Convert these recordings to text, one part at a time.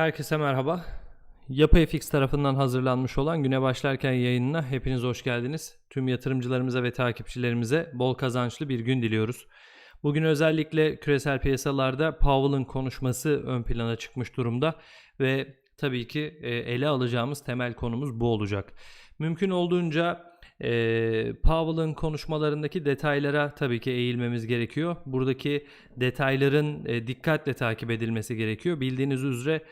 Herkese merhaba. Yapı FX tarafından hazırlanmış olan Güne Başlarken yayınına hepiniz hoş geldiniz. Tüm yatırımcılarımıza ve takipçilerimize bol kazançlı bir gün diliyoruz. Bugün özellikle küresel piyasalarda Powell'ın konuşması ön plana çıkmış durumda ve tabii ki e, ele alacağımız temel konumuz bu olacak. Mümkün olduğunca e, Powell'ın konuşmalarındaki detaylara tabii ki eğilmemiz gerekiyor. Buradaki detayların e, dikkatle takip edilmesi gerekiyor. Bildiğiniz üzere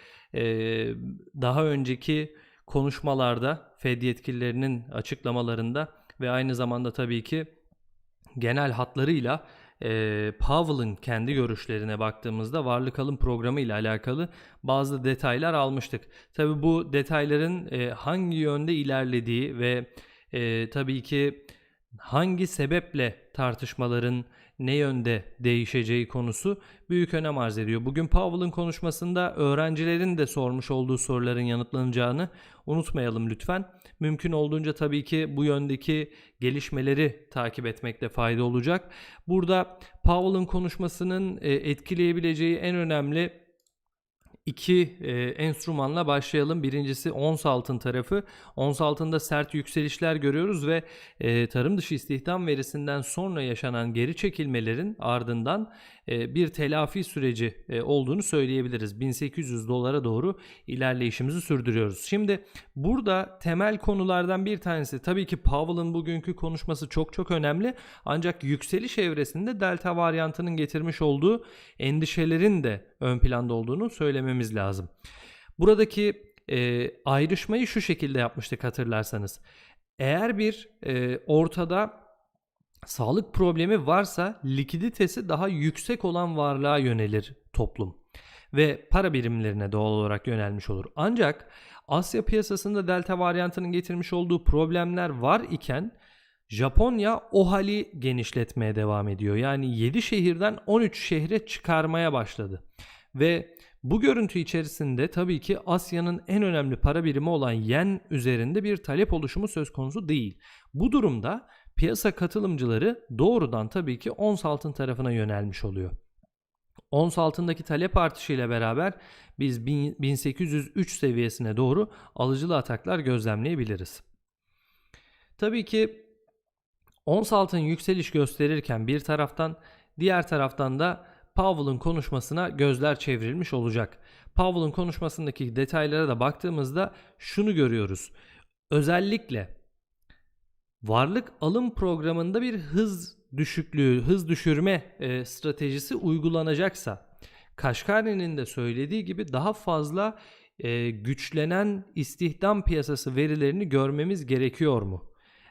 daha önceki konuşmalarda Fed yetkililerinin açıklamalarında ve aynı zamanda tabii ki genel hatlarıyla e, Powell'ın kendi görüşlerine baktığımızda varlık alım programı ile alakalı bazı detaylar almıştık. Tabii bu detayların e, hangi yönde ilerlediği ve e, tabii ki hangi sebeple tartışmaların ne yönde değişeceği konusu büyük önem arz ediyor. Bugün Powell'ın konuşmasında öğrencilerin de sormuş olduğu soruların yanıtlanacağını unutmayalım lütfen. Mümkün olduğunca tabii ki bu yöndeki gelişmeleri takip etmekte fayda olacak. Burada Powell'ın konuşmasının e, etkileyebileceği en önemli iki e, enstrümanla başlayalım. Birincisi ons altın tarafı. Ons altında sert yükselişler görüyoruz ve e, tarım dışı istihdam verisinden sonra yaşanan geri çekilmelerin ardından bir telafi süreci e, olduğunu söyleyebiliriz. 1800 dolara doğru ilerleyişimizi sürdürüyoruz. Şimdi burada temel konulardan bir tanesi tabii ki Powell'ın bugünkü konuşması çok çok önemli. Ancak yükseliş evresinde delta varyantının getirmiş olduğu endişelerin de ön planda olduğunu söylememiz lazım. Buradaki e, ayrışmayı şu şekilde yapmıştık hatırlarsanız. Eğer bir e, ortada sağlık problemi varsa likiditesi daha yüksek olan varlığa yönelir toplum ve para birimlerine doğal olarak yönelmiş olur. Ancak Asya piyasasında delta varyantının getirmiş olduğu problemler var iken Japonya o hali genişletmeye devam ediyor. Yani 7 şehirden 13 şehre çıkarmaya başladı. Ve bu görüntü içerisinde tabii ki Asya'nın en önemli para birimi olan yen üzerinde bir talep oluşumu söz konusu değil. Bu durumda piyasa katılımcıları doğrudan tabii ki ons altın tarafına yönelmiş oluyor. Ons altındaki talep artışıyla beraber biz 1803 seviyesine doğru alıcılı ataklar gözlemleyebiliriz. Tabii ki ons altın yükseliş gösterirken bir taraftan diğer taraftan da Powell'ın konuşmasına gözler çevrilmiş olacak. Powell'ın konuşmasındaki detaylara da baktığımızda şunu görüyoruz. Özellikle varlık alım programında bir hız düşüklüğü, hız düşürme e, stratejisi uygulanacaksa Kaşkari'nin de söylediği gibi daha fazla e, güçlenen istihdam piyasası verilerini görmemiz gerekiyor mu?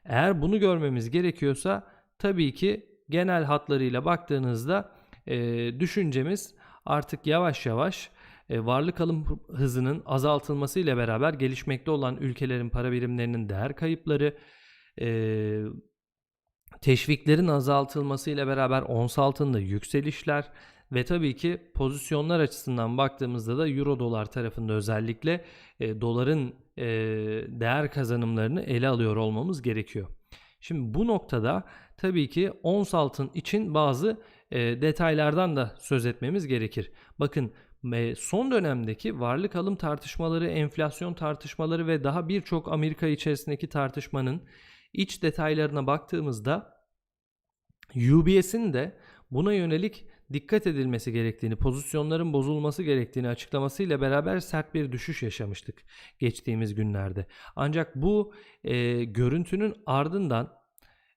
Eğer bunu görmemiz gerekiyorsa tabii ki genel hatlarıyla baktığınızda e, düşüncemiz artık yavaş yavaş e, varlık alım hızının azaltılması ile beraber gelişmekte olan ülkelerin para birimlerinin değer kayıpları, e, teşviklerin azaltılması ile beraber ons altında yükselişler ve tabii ki pozisyonlar açısından baktığımızda da euro dolar tarafında özellikle e, doların e, değer kazanımlarını ele alıyor olmamız gerekiyor. Şimdi bu noktada tabii ki ons altın için bazı e, detaylardan da söz etmemiz gerekir. Bakın e, son dönemdeki varlık alım tartışmaları, enflasyon tartışmaları ve daha birçok Amerika içerisindeki tartışmanın iç detaylarına baktığımızda UBS'in de buna yönelik dikkat edilmesi gerektiğini, pozisyonların bozulması gerektiğini açıklamasıyla beraber sert bir düşüş yaşamıştık geçtiğimiz günlerde. Ancak bu e, görüntünün ardından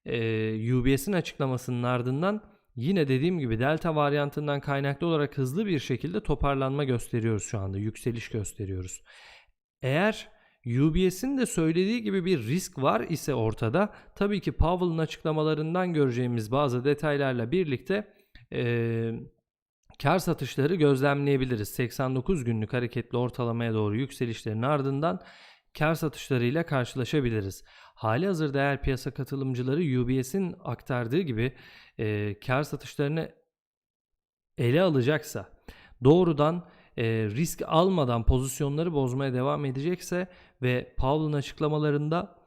e, UBS'in açıklamasının ardından yine dediğim gibi delta varyantından kaynaklı olarak hızlı bir şekilde toparlanma gösteriyoruz şu anda. Yükseliş gösteriyoruz. Eğer UBS'in de söylediği gibi bir risk var ise ortada tabii ki Powell'ın açıklamalarından göreceğimiz bazı detaylarla birlikte e, kar satışları gözlemleyebiliriz. 89 günlük hareketli ortalamaya doğru yükselişlerin ardından kar satışlarıyla karşılaşabiliriz. Hali hazırda eğer piyasa katılımcıları UBS'in aktardığı gibi e, kar satışlarını ele alacaksa doğrudan e, risk almadan pozisyonları bozmaya devam edecekse ve Powell'ın açıklamalarında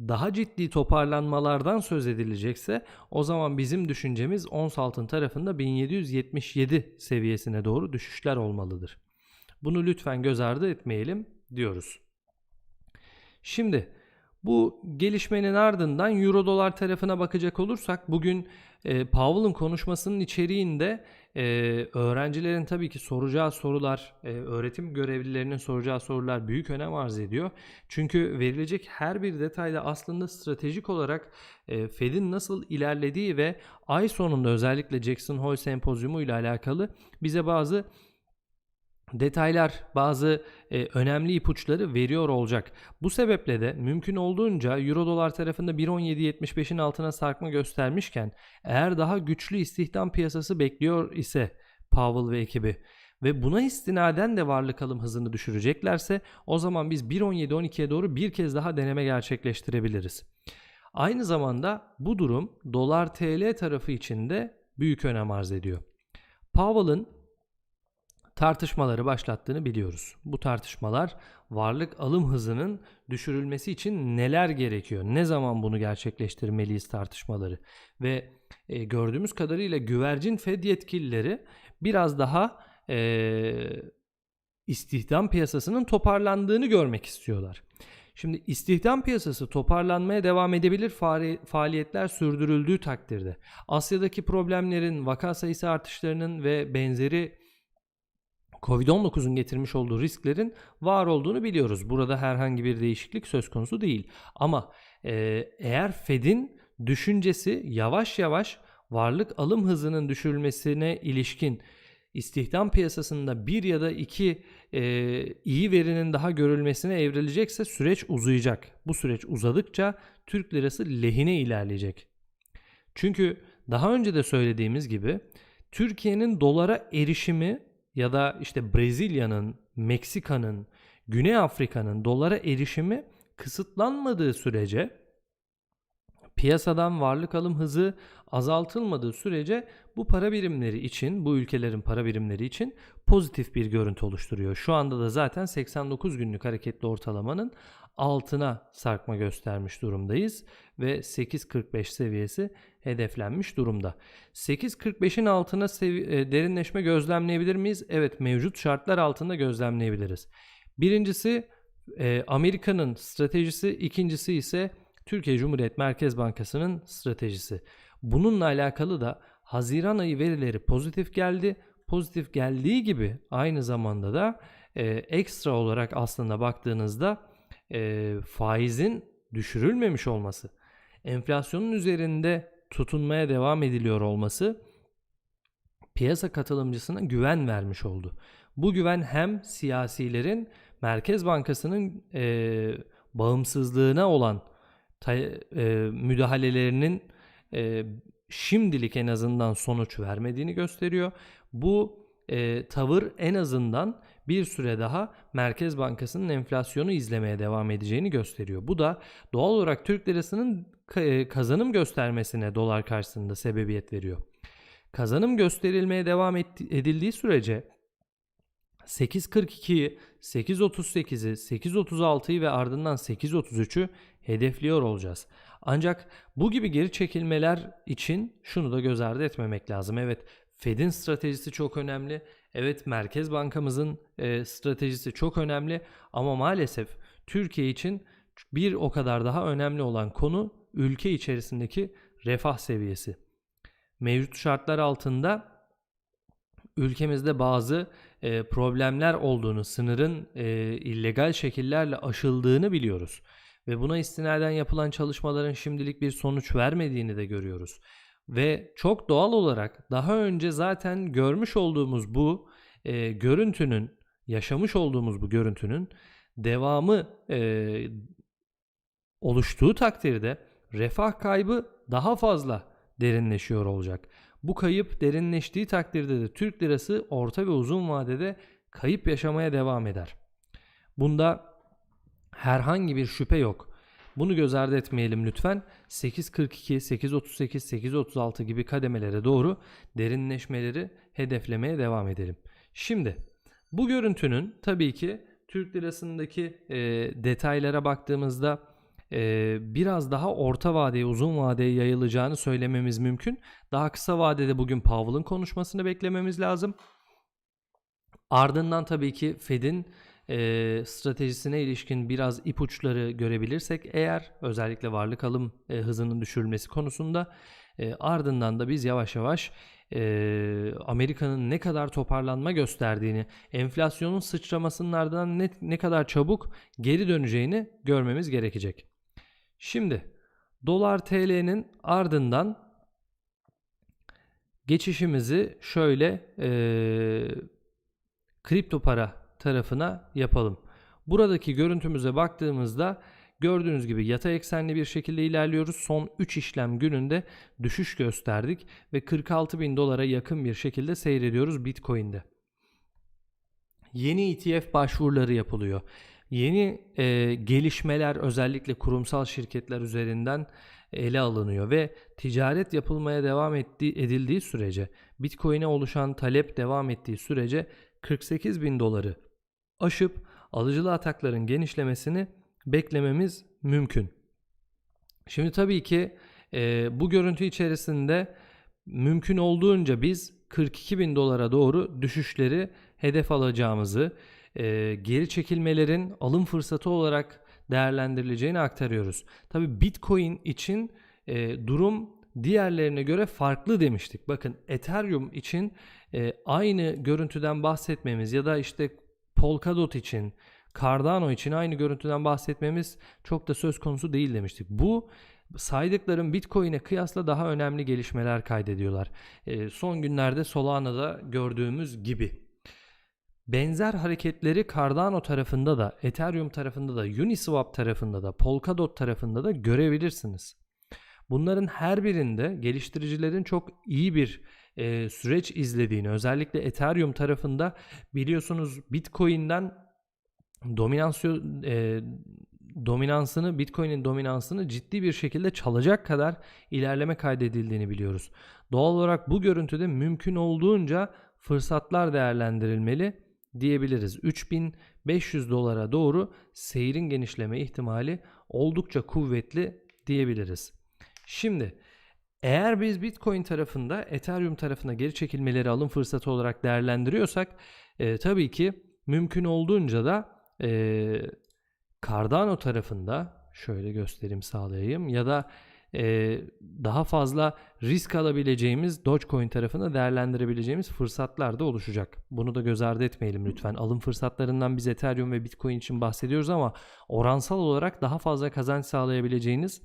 daha ciddi toparlanmalardan söz edilecekse o zaman bizim düşüncemiz ons altın tarafında 1777 seviyesine doğru düşüşler olmalıdır. Bunu lütfen göz ardı etmeyelim diyoruz. Şimdi bu gelişmenin ardından Euro dolar tarafına bakacak olursak bugün e, Powell'ın konuşmasının içeriğinde e, öğrencilerin tabii ki soracağı sorular, e, öğretim görevlilerinin soracağı sorular büyük önem arz ediyor. Çünkü verilecek her bir detayda aslında stratejik olarak e, Fed'in nasıl ilerlediği ve ay sonunda özellikle Jackson Hole sempozyumu ile alakalı bize bazı detaylar, bazı e, önemli ipuçları veriyor olacak. Bu sebeple de mümkün olduğunca Euro dolar tarafında 1.1775'in altına sarkma göstermişken eğer daha güçlü istihdam piyasası bekliyor ise Powell ve ekibi ve buna istinaden de varlık alım hızını düşüreceklerse o zaman biz 1.17-12'ye doğru bir kez daha deneme gerçekleştirebiliriz. Aynı zamanda bu durum dolar TL tarafı için de büyük önem arz ediyor. Powell'ın tartışmaları başlattığını biliyoruz. Bu tartışmalar varlık alım hızının düşürülmesi için neler gerekiyor? Ne zaman bunu gerçekleştirmeliyiz tartışmaları? Ve e, gördüğümüz kadarıyla güvercin Fed yetkilileri biraz daha e, istihdam piyasasının toparlandığını görmek istiyorlar. Şimdi istihdam piyasası toparlanmaya devam edebilir faaliyetler sürdürüldüğü takdirde. Asya'daki problemlerin, vaka sayısı artışlarının ve benzeri Covid-19'un getirmiş olduğu risklerin var olduğunu biliyoruz. Burada herhangi bir değişiklik söz konusu değil. Ama e, eğer Fed'in düşüncesi yavaş yavaş varlık alım hızının düşürülmesine ilişkin istihdam piyasasında bir ya da iki e, iyi verinin daha görülmesine evrilecekse süreç uzayacak. Bu süreç uzadıkça Türk lirası lehine ilerleyecek. Çünkü daha önce de söylediğimiz gibi Türkiye'nin dolara erişimi ya da işte Brezilya'nın, Meksika'nın, Güney Afrika'nın dolara erişimi kısıtlanmadığı sürece piyasadan varlık alım hızı azaltılmadığı sürece bu para birimleri için, bu ülkelerin para birimleri için pozitif bir görüntü oluşturuyor. Şu anda da zaten 89 günlük hareketli ortalamanın altına sarkma göstermiş durumdayız ve 8.45 seviyesi hedeflenmiş durumda. 8.45'in altına sevi- derinleşme gözlemleyebilir miyiz? Evet mevcut şartlar altında gözlemleyebiliriz. Birincisi e, Amerika'nın stratejisi, ikincisi ise Türkiye Cumhuriyet Merkez Bankası'nın stratejisi. Bununla alakalı da Haziran ayı verileri pozitif geldi. Pozitif geldiği gibi aynı zamanda da e, ekstra olarak aslında baktığınızda e, faizin düşürülmemiş olması, enflasyonun üzerinde tutunmaya devam ediliyor olması piyasa katılımcısına güven vermiş oldu. Bu güven hem siyasilerin Merkez Bankası'nın e, bağımsızlığına olan e, müdahalelerinin e, şimdilik en azından sonuç vermediğini gösteriyor. Bu e, tavır en azından bir süre daha Merkez Bankası'nın enflasyonu izlemeye devam edeceğini gösteriyor. Bu da doğal olarak Türk lirasının e, kazanım göstermesine dolar karşısında sebebiyet veriyor. Kazanım gösterilmeye devam edildiği sürece 8.42'yi, 8.38'i, 8.36'yı ve ardından 8.33'ü hedefliyor olacağız. Ancak bu gibi geri çekilmeler için şunu da göz ardı etmemek lazım. Evet Fed'in stratejisi çok önemli. Evet Merkez Bankamızın e, stratejisi çok önemli ama maalesef Türkiye için bir o kadar daha önemli olan konu ülke içerisindeki refah seviyesi. Mevcut şartlar altında ülkemizde bazı e, problemler olduğunu, sınırın e, illegal şekillerle aşıldığını biliyoruz. Ve buna istinaden yapılan çalışmaların şimdilik bir sonuç vermediğini de görüyoruz. Ve çok doğal olarak daha önce zaten görmüş olduğumuz bu e, görüntünün, yaşamış olduğumuz bu görüntünün devamı e, oluştuğu takdirde refah kaybı daha fazla derinleşiyor olacak. Bu kayıp derinleştiği takdirde de Türk lirası orta ve uzun vadede kayıp yaşamaya devam eder. Bunda herhangi bir şüphe yok. Bunu göz ardı etmeyelim lütfen. 8.42, 8.38, 8.36 gibi kademelere doğru derinleşmeleri hedeflemeye devam edelim. Şimdi bu görüntünün tabii ki Türk lirasındaki e, detaylara baktığımızda e, biraz daha orta vadeye uzun vadeye yayılacağını söylememiz mümkün. Daha kısa vadede bugün Powell'ın konuşmasını beklememiz lazım. Ardından tabii ki Fed'in e, stratejisine ilişkin biraz ipuçları görebilirsek eğer özellikle varlık alım e, hızının düşürülmesi konusunda e, ardından da biz yavaş yavaş e, Amerika'nın ne kadar toparlanma gösterdiğini, enflasyonun sıçramasının ardından ne, ne kadar çabuk geri döneceğini görmemiz gerekecek. Şimdi dolar TL'nin ardından geçişimizi şöyle e, kripto para tarafına yapalım. Buradaki görüntümüze baktığımızda gördüğünüz gibi yatay eksenli bir şekilde ilerliyoruz. Son 3 işlem gününde düşüş gösterdik ve 46 bin dolara yakın bir şekilde seyrediyoruz Bitcoin'de. Yeni ETF başvuruları yapılıyor. Yeni e, gelişmeler özellikle kurumsal şirketler üzerinden ele alınıyor ve ticaret yapılmaya devam ettiği, edildiği sürece Bitcoin'e oluşan talep devam ettiği sürece 48 bin doları aşıp alıcılı atakların genişlemesini beklememiz mümkün. Şimdi tabii ki e, bu görüntü içerisinde mümkün olduğunca biz 42 bin dolara doğru düşüşleri hedef alacağımızı, e, geri çekilmelerin alım fırsatı olarak değerlendirileceğini aktarıyoruz. Tabii Bitcoin için e, durum diğerlerine göre farklı demiştik. Bakın Ethereum için e, aynı görüntüden bahsetmemiz ya da işte Polkadot için, Cardano için aynı görüntüden bahsetmemiz çok da söz konusu değil demiştik. Bu saydıklarım Bitcoin'e kıyasla daha önemli gelişmeler kaydediyorlar. E, son günlerde Solana'da gördüğümüz gibi. Benzer hareketleri Cardano tarafında da, Ethereum tarafında da, Uniswap tarafında da, Polkadot tarafında da görebilirsiniz. Bunların her birinde geliştiricilerin çok iyi bir e, süreç izlediğini özellikle Ethereum tarafında biliyorsunuz Bitcoin'den dominasyon e, dominansını Bitcoin'in dominansını ciddi bir şekilde çalacak kadar ilerleme kaydedildiğini biliyoruz. Doğal olarak bu görüntüde mümkün olduğunca fırsatlar değerlendirilmeli diyebiliriz. 3500 dolara doğru seyrin genişleme ihtimali oldukça kuvvetli diyebiliriz. Şimdi eğer biz Bitcoin tarafında Ethereum tarafına geri çekilmeleri alım fırsatı olarak değerlendiriyorsak e, tabii ki mümkün olduğunca da e, Cardano tarafında şöyle göstereyim sağlayayım ya da e, daha fazla risk alabileceğimiz Dogecoin tarafında değerlendirebileceğimiz fırsatlar da oluşacak. Bunu da göz ardı etmeyelim lütfen. Alım fırsatlarından biz Ethereum ve Bitcoin için bahsediyoruz ama oransal olarak daha fazla kazanç sağlayabileceğiniz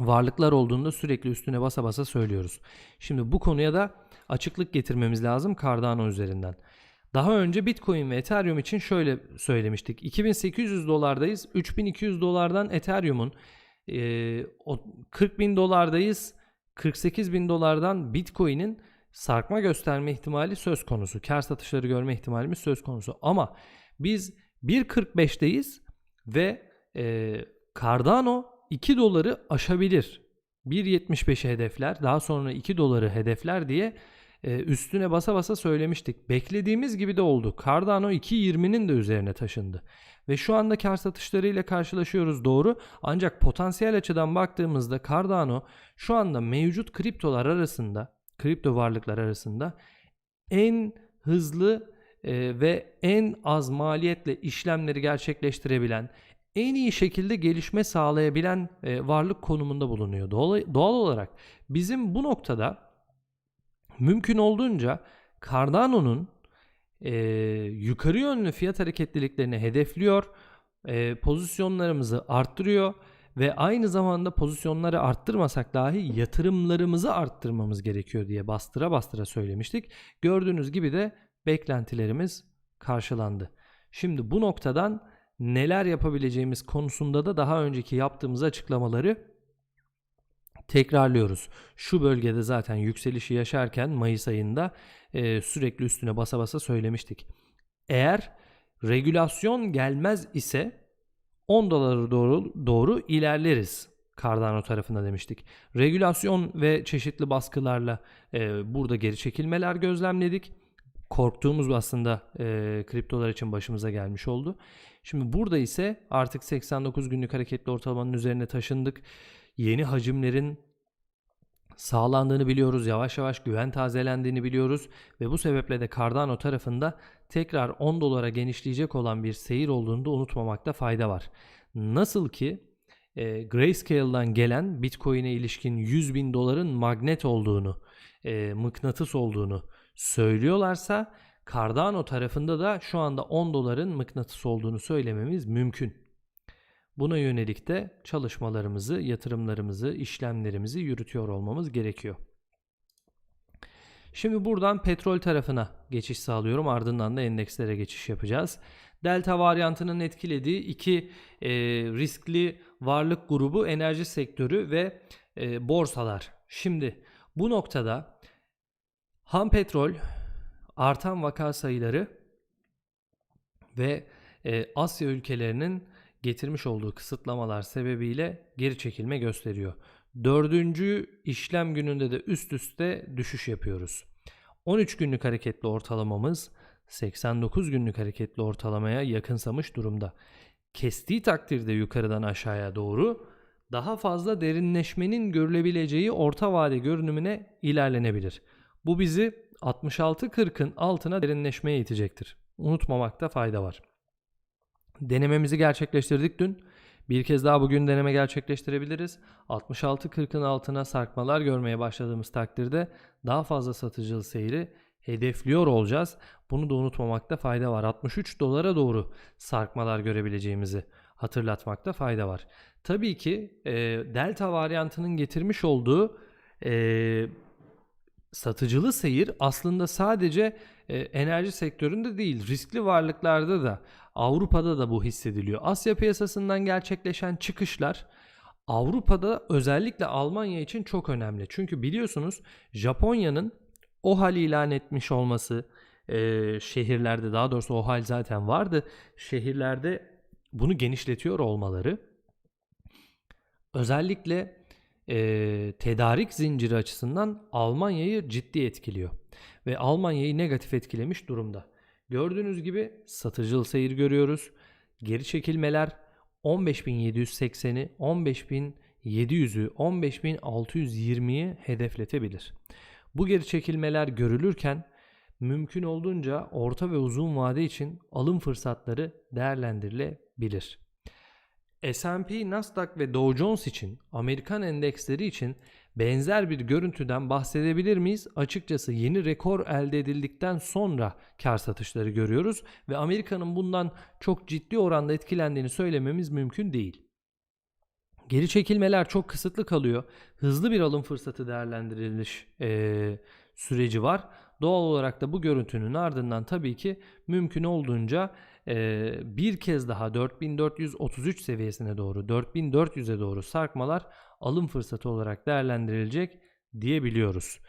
varlıklar olduğunda sürekli üstüne basa basa söylüyoruz. Şimdi bu konuya da açıklık getirmemiz lazım Cardano üzerinden. Daha önce Bitcoin ve Ethereum için şöyle söylemiştik. 2800 dolardayız. 3200 dolardan Ethereum'un e, 40 bin dolardayız. 48 bin dolardan Bitcoin'in sarkma gösterme ihtimali söz konusu. Kar satışları görme ihtimalimiz söz konusu. Ama biz 1.45'teyiz ve Cardano 2 doları aşabilir. 1.75'i hedefler daha sonra 2 doları hedefler diye e, üstüne basa basa söylemiştik. Beklediğimiz gibi de oldu. Cardano 2.20'nin de üzerine taşındı. Ve şu anda kar satışlarıyla karşılaşıyoruz doğru. Ancak potansiyel açıdan baktığımızda Cardano şu anda mevcut kriptolar arasında, kripto varlıklar arasında en hızlı e, ve en az maliyetle işlemleri gerçekleştirebilen, en iyi şekilde gelişme sağlayabilen e, varlık konumunda bulunuyor. Doğal, doğal olarak bizim bu noktada mümkün olduğunca Cardano'nun e, yukarı yönlü fiyat hareketliliklerini hedefliyor, e, pozisyonlarımızı arttırıyor ve aynı zamanda pozisyonları arttırmasak dahi yatırımlarımızı arttırmamız gerekiyor diye bastıra bastıra söylemiştik. Gördüğünüz gibi de beklentilerimiz karşılandı. Şimdi bu noktadan neler yapabileceğimiz konusunda da daha önceki yaptığımız açıklamaları tekrarlıyoruz. Şu bölgede zaten yükselişi yaşarken Mayıs ayında e, sürekli üstüne basa basa söylemiştik. Eğer regülasyon gelmez ise 10 dolara doğru, doğru ilerleriz Cardano tarafında demiştik. Regülasyon ve çeşitli baskılarla e, burada geri çekilmeler gözlemledik. Korktuğumuz aslında e, kriptolar için başımıza gelmiş oldu. Şimdi burada ise artık 89 günlük hareketli ortalamanın üzerine taşındık. Yeni hacimlerin sağlandığını biliyoruz. Yavaş yavaş güven tazelendiğini biliyoruz ve bu sebeple de Cardano tarafında tekrar 10 dolara genişleyecek olan bir seyir olduğunu da unutmamakta fayda var. Nasıl ki e, Grayscale'dan gelen Bitcoin'e ilişkin 100 bin doların magnet olduğunu, e, mıknatıs olduğunu söylüyorlarsa Cardano tarafında da şu anda 10 doların mıknatıs olduğunu söylememiz mümkün. Buna yönelik de çalışmalarımızı, yatırımlarımızı, işlemlerimizi yürütüyor olmamız gerekiyor. Şimdi buradan petrol tarafına geçiş sağlıyorum. Ardından da endekslere geçiş yapacağız. Delta varyantının etkilediği iki e, riskli varlık grubu enerji sektörü ve e, borsalar. Şimdi bu noktada ham petrol, artan vaka sayıları ve e, Asya ülkelerinin getirmiş olduğu kısıtlamalar sebebiyle geri çekilme gösteriyor. Dördüncü işlem gününde de üst üste düşüş yapıyoruz. 13 günlük hareketli ortalamamız 89 günlük hareketli ortalamaya yakınsamış durumda. Kestiği takdirde yukarıdan aşağıya doğru daha fazla derinleşmenin görülebileceği orta vade görünümüne ilerlenebilir. Bu bizi 66.40'ın altına derinleşmeye itecektir. Unutmamakta fayda var. Denememizi gerçekleştirdik dün. Bir kez daha bugün deneme gerçekleştirebiliriz. 66.40'ın altına sarkmalar görmeye başladığımız takdirde daha fazla satıcılı seyri hedefliyor olacağız. Bunu da unutmamakta fayda var. 63 dolara doğru sarkmalar görebileceğimizi hatırlatmakta fayda var. Tabii ki e, delta varyantının getirmiş olduğu e, satıcılı seyir aslında sadece e, enerji sektöründe değil riskli varlıklarda da Avrupa'da da bu hissediliyor. Asya piyasasından gerçekleşen çıkışlar Avrupa'da özellikle Almanya için çok önemli. Çünkü biliyorsunuz Japonya'nın o hal ilan etmiş olması e, şehirlerde daha doğrusu o hal zaten vardı. Şehirlerde bunu genişletiyor olmaları özellikle e, tedarik zinciri açısından Almanya'yı ciddi etkiliyor. Ve Almanya'yı negatif etkilemiş durumda. Gördüğünüz gibi satıcılı seyir görüyoruz. Geri çekilmeler 15.780'i, 15.700'ü, 15.620'yi hedefletebilir. Bu geri çekilmeler görülürken mümkün olduğunca orta ve uzun vade için alım fırsatları değerlendirilebilir. S&P, Nasdaq ve Dow Jones için, Amerikan endeksleri için benzer bir görüntüden bahsedebilir miyiz? Açıkçası yeni rekor elde edildikten sonra kar satışları görüyoruz ve Amerika'nın bundan çok ciddi oranda etkilendiğini söylememiz mümkün değil. Geri çekilmeler çok kısıtlı kalıyor. Hızlı bir alım fırsatı değerlendiriliş e, süreci var. Doğal olarak da bu görüntünün ardından tabii ki mümkün olduğunca bir kez daha 4433 seviyesine doğru 4400'e doğru sarkmalar alım fırsatı olarak değerlendirilecek diyebiliyoruz.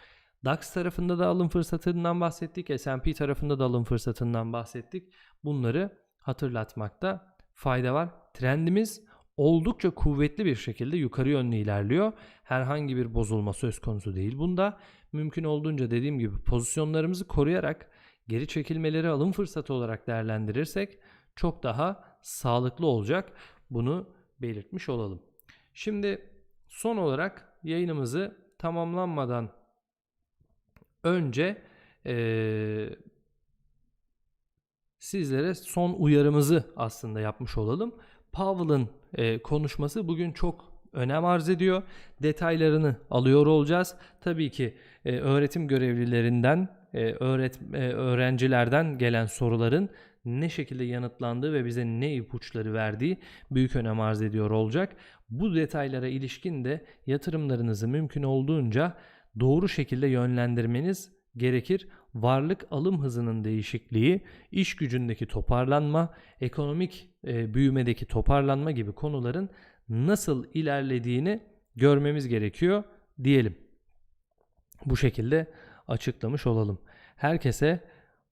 DAX tarafında da alım fırsatından bahsettik. S&P tarafında da alım fırsatından bahsettik. Bunları hatırlatmakta fayda var. Trendimiz oldukça kuvvetli bir şekilde yukarı yönlü ilerliyor. Herhangi bir bozulma söz konusu değil. Bunda mümkün olduğunca dediğim gibi pozisyonlarımızı koruyarak geri çekilmeleri alım fırsatı olarak değerlendirirsek çok daha sağlıklı olacak. Bunu belirtmiş olalım. Şimdi son olarak yayınımızı tamamlanmadan önce ee, sizlere son uyarımızı aslında yapmış olalım. Powell'ın e, konuşması bugün çok önem arz ediyor. Detaylarını alıyor olacağız. Tabii ki e, öğretim görevlilerinden, öğret e, öğrencilerden gelen soruların ne şekilde yanıtlandığı ve bize ne ipuçları verdiği büyük önem arz ediyor olacak. Bu detaylara ilişkin de yatırımlarınızı mümkün olduğunca doğru şekilde yönlendirmeniz gerekir. Varlık alım hızının değişikliği, iş gücündeki toparlanma, ekonomik e, büyümedeki toparlanma gibi konuların nasıl ilerlediğini görmemiz gerekiyor diyelim. Bu şekilde açıklamış olalım. Herkese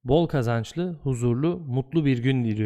bol kazançlı, huzurlu, mutlu bir gün diliyorum.